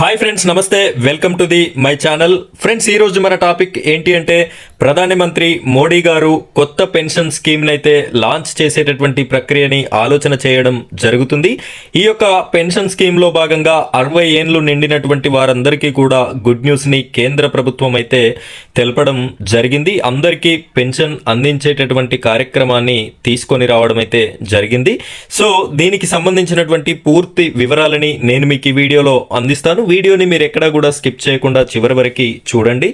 Hi friends నమస్తే. Welcome to the my channel friends ఈరోజు మన టాపిక్ ఏంటి అంటే ప్రధానమంత్రి మోడీ గారు కొత్త పెన్షన్ స్కీమ్నైతే లాంచ్ చేసేటటువంటి ప్రక్రియని ఆలోచన చేయడం జరుగుతుంది. ఈ యొక్క పెన్షన్ స్కీమ్లో భాగంగా అరవై ఏండ్లు నిండినటువంటి వారందరికీ కూడా గుడ్ న్యూస్ని కేంద్ర ప్రభుత్వం అయితే తెలపడం జరిగింది. అందరికీ పెన్షన్ అందించేటటువంటి కార్యక్రమాన్ని తీసుకొని రావడం అయితే జరిగింది. సో దీనికి సంబంధించినటువంటి పూర్తి వివరాలని నేను మీకు ఈ వీడియోలో అందిస్తాను. వీడియోని మీరు ఎక్కడా కూడా స్కిప్ చేయకుండా చివరి వరకు చూడండి.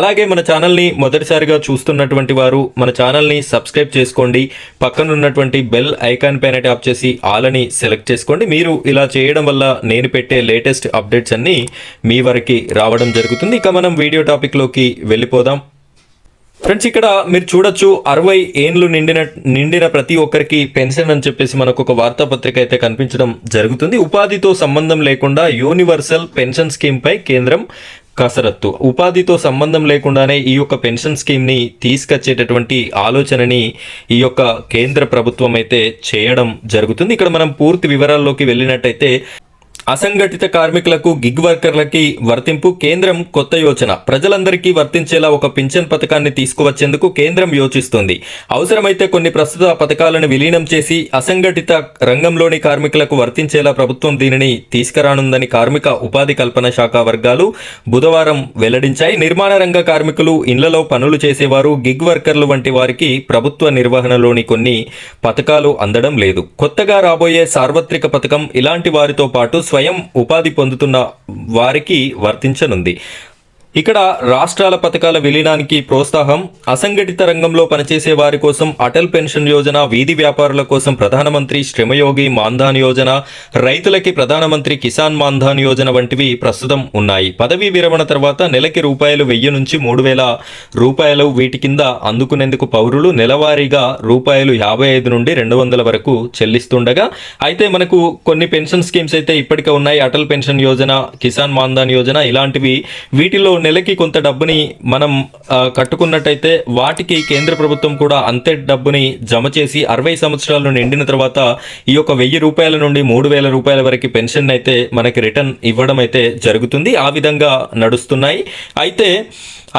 అలాగే మన ఛానల్ని మొదటి మొదటిసారిగా చూస్తున్నటువంటి వారు మన ఛానల్ని సబ్స్క్రైబ్ చేసుకోండి. పక్కన ఉన్నటువంటి బెల్ ఐకాన్ పైన ట్యాప్ చేసి ఆల్ అని సెలెక్ట్ చేసుకోండి. మీరు ఇలా చేయడం వల్ల నేను పెట్టే లేటెస్ట్ అప్డేట్స్ అన్నీ మీ వరకు రావడం జరుగుతుంది. ఇక మనం వీడియో టాపిక్లోకి వెళ్ళిపోదాం. ఫ్రెండ్స్ ఇక్కడ మీరు చూడొచ్చు అరవై ఏండ్లు నిండిన నిండిన ప్రతి ఒక్కరికి పెన్షన్ అని చెప్పేసి మనకు ఒక వార్తాపత్రిక అయితే కనిపించడం జరుగుతుంది. ఉపాధితో సంబంధం లేకుండా యూనివర్సల్ పెన్షన్ స్కీమ్ పై కేంద్రం కసరత్తు. ఉపాధితో సంబంధం లేకుండానే ఈ యొక్క పెన్షన్ స్కీమ్ని తీసుకొచ్చేటటువంటి ఆలోచనని ఈ యొక్క కేంద్ర ప్రభుత్వం అయితే చేయడం జరుగుతుంది. ఇక్కడ మనం పూర్తి వివరాల్లోకి వెళ్ళినట్టయితే అసంఘటిత కార్మికులకు గిగ్ వర్కర్లకి వర్తింపు కేంద్రం కొత్త యోచన. ప్రజలందరికీ వర్తించేలా ఒక పింఛన్ పథకాన్ని తీసుకువచ్చేందుకు కేంద్రం యోచిస్తుంది. అవసరమైతే కొన్ని ప్రస్తుత పథకాలను విలీనం చేసి అసంఘటిత రంగంలోని కార్మికులకు వర్తించేలా ప్రభుత్వం దీనిని తీసుకురానుందని కార్మిక ఉపాధి కల్పన శాఖ వర్గాలు బుధవారం వెల్లడించాయి. నిర్మాణ రంగ కార్మికులు ఇళ్ళలో పనులు చేసేవారు గిగ్ వర్కర్లు వంటి వారికి ప్రభుత్వ నిర్వహణలోని కొన్ని పథకాలు అందడం లేదు. కొత్తగా రాబోయే సార్వత్రిక పథకం ఇలాంటి వారితో పాటు స్వయం ఉపాధి పొందుతున్న వారికి వర్తించనుంది. ఇక్కడ రాష్ట్రాల పథకాల విలీనానికి ప్రోత్సాహం అసంఘటిత రంగంలో పనిచేసే వారి కోసం అటల్ పెన్షన్ యోజన వీధి వ్యాపారుల కోసం ప్రధానమంత్రి శ్రమయోగి మాన్ధాన్ యోజన రైతులకి ప్రధానమంత్రి కిసాన్ మాన్ధాన్ యోజన వంటివి ప్రస్తుతం ఉన్నాయి. పదవీ విరమణ తర్వాత నెలకి రూపాయలు వెయ్యి నుంచి మూడు వేల రూపాయలు వీటి కింద అందుకునేందుకు పౌరులు నెలవారీగా రూపాయలు యాభై ఐదు నుండి రెండు వందల వరకు చెల్లిస్తుండగా అయితే మనకు కొన్ని పెన్షన్ స్కీమ్స్ అయితే ఇప్పటికే ఉన్నాయి. అటల్ పెన్షన్ యోజన కిసాన్ మాన్ధాన్ యోజన ఇలాంటివి వీటిలో నెలకి కొంత డబ్బుని మనం కట్టుకున్నట్టయితే వాటికి కేంద్ర ప్రభుత్వం కూడా అంతే డబ్బుని జమ చేసి అరవై సంవత్సరాలు నిండిన తర్వాత ఈ యొక్క వెయ్యి రూపాయల నుండి మూడు వేల రూపాయల వరకు పెన్షన్ అయితే మనకి రిటర్న్ ఇవ్వడం అయితే జరుగుతుంది. ఆ విధంగా నడుస్తున్నాయి. అయితే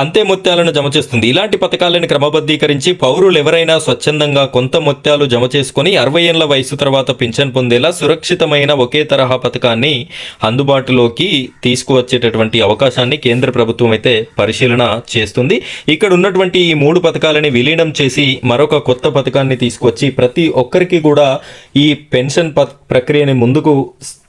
అంతే మొత్తాలను జమ చేస్తుంది. ఇలాంటి పథకాలను క్రమబద్ధీకరించి పౌరులు ఎవరైనా స్వచ్ఛందంగా కొంత మొత్తాలు జమ చేసుకుని అరవై ఏళ్ళ వయసు తర్వాత పింఛన్ పొందేలా సురక్షితమైన ఒకే తరహా పథకాన్ని అందుబాటులోకి తీసుకువచ్చేటటువంటి అవకాశాన్ని కేంద్ర ప్రభుత్వం ప్రభుత్వం అయితే పరిశీలన చేస్తుంది. ఇక్కడ ఉన్నటువంటి ఈ మూడు పథకాలని విలీనం చేసి మరొక కొత్త పథకాన్ని తీసుకొచ్చి ప్రతి ఒక్కరికి కూడా ఈ పెన్షన్ ప- ప్రక్రియని ముందుకు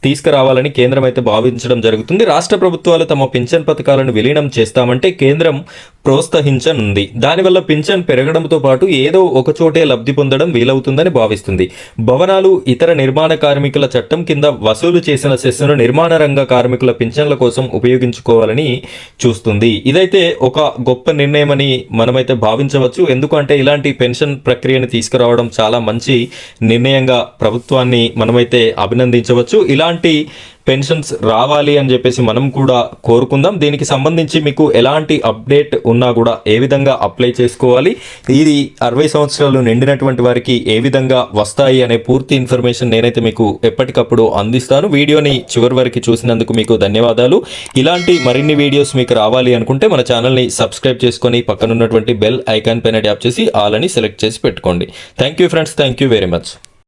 తీసుకురావాలని కేంద్రం అయితే భావించడం జరుగుతుంది. రాష్ట్ర ప్రభుత్వాలు తమ పెన్షన్ పథకాలను విలీనం చేస్తామంటే కేంద్రం ప్రోత్సహించనుంది. దానివల్ల పింఛన్ పెరగడంతో పాటు ఏదో ఒక చోటే లబ్ధి పొందడం వీలవుతుందని భావిస్తుంది. భవనాలు ఇతర నిర్మాణ కార్మికుల చట్టం కింద వసూలు చేసిన సెస్సును నిర్మాణ రంగ కార్మికుల పింఛన్ల కోసం ఉపయోగించుకోవాలని చూస్తుంది. ఇదైతే ఒక గొప్ప నిర్ణయమని మనమైతే భావించవచ్చు. ఎందుకంటే ఇలాంటి పెన్షన్ ప్రక్రియను తీసుకురావడం చాలా మంచి నిర్ణయంగా ప్రభుత్వాన్ని మనమైతే అభినందించవచ్చు. ఇలాంటి పెన్షన్స్ రావాలి అని చెప్పేసి మనం కూడా కోరుకుందాం. దీనికి సంబంధించి మీకు ఎలాంటి అప్డేట్ ఉన్నా కూడా ఏ విధంగా అప్లై చేసుకోవాలి? ఇది అరవై సంవత్సరాలు నిండినటువంటి వారికి ఏ విధంగా వస్తాయి అనే పూర్తి ఇన్ఫర్మేషన్ నేనైతే మీకు ఎప్పటికప్పుడు అందిస్తాను. వీడియోని చివరి వరకు చూసినందుకు మీకు ధన్యవాదాలు. ఇలాంటి మరిన్ని వీడియోస్ మీకు రావాలి అనుకుంటే మన ఛానల్ని సబ్స్క్రైబ్ చేసుకొని పక్కన ఉన్నటువంటి బెల్ ఐకాన్ పైన ట్యాప్ చేసి ఆల్ అని సెలెక్ట్ చేసి పెట్టుకోండి. Thank you friends. Thank you very much.